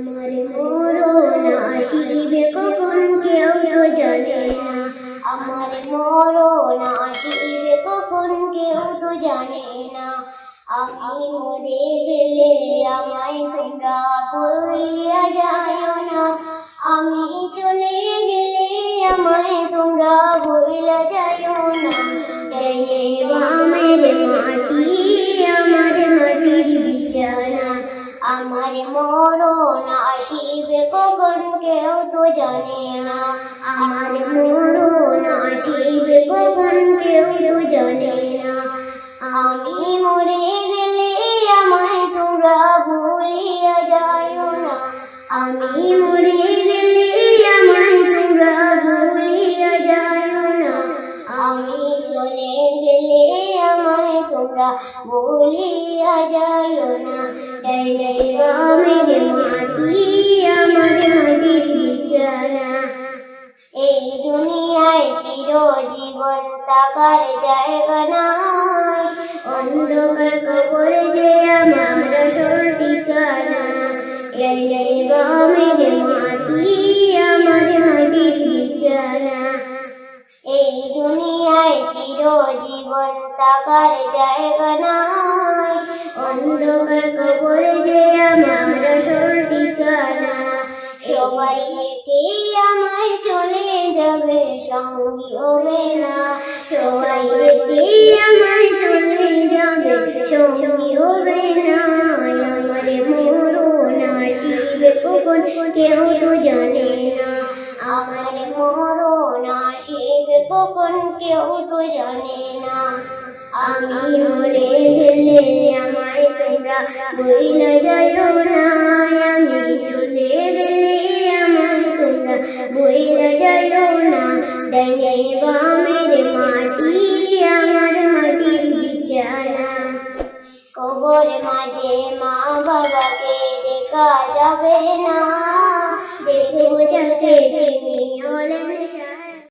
আমার মরণ আসিবে কখন? কেউ তো জানে না। আমার মরণ আসিবে কখন? কেউ তো জানে না। আমি মরে গেলে আমায় তোমরা বলিয়া যায় না। আমি চলে গেলে আমায় তোমরা বইলা যায় না। না আমি মরে গেলে আমায় তোমরা ভুলিয়া যায় না। আমি মরে গেলে আমায় ভুলিয়া যায় না। আমি চলে গেলে আমায় তোমরা ভুলিয়া যায় না। মেরে মাটি দুনিয়ায় জীবন তাকার জায়গা নাই। অন্ধকার কবর যে আমার আসল ঠিকানা এই মেরে মাটি আমার মাটির বিছানা। এই দুনিয়ায় চির জীবন তাকার জায়গা নাই। অন্ধকার সবাই রেখে আমায় চলে যাবে, সঙ্গী হবে না। সবাই আমায় চলে যাবে, সঙ্গী হবে না। আমার আসিবে কখন কেউ তো জানে না। আসিবে কখন কেউ তো জানে না। আমি মরে গেলে আমায় তোমরা বইলা যায় না ডাইনে বামের মাটি আমার মাটির বিছানা কবর মাঝে মা বাবাকে দেখা যাবে না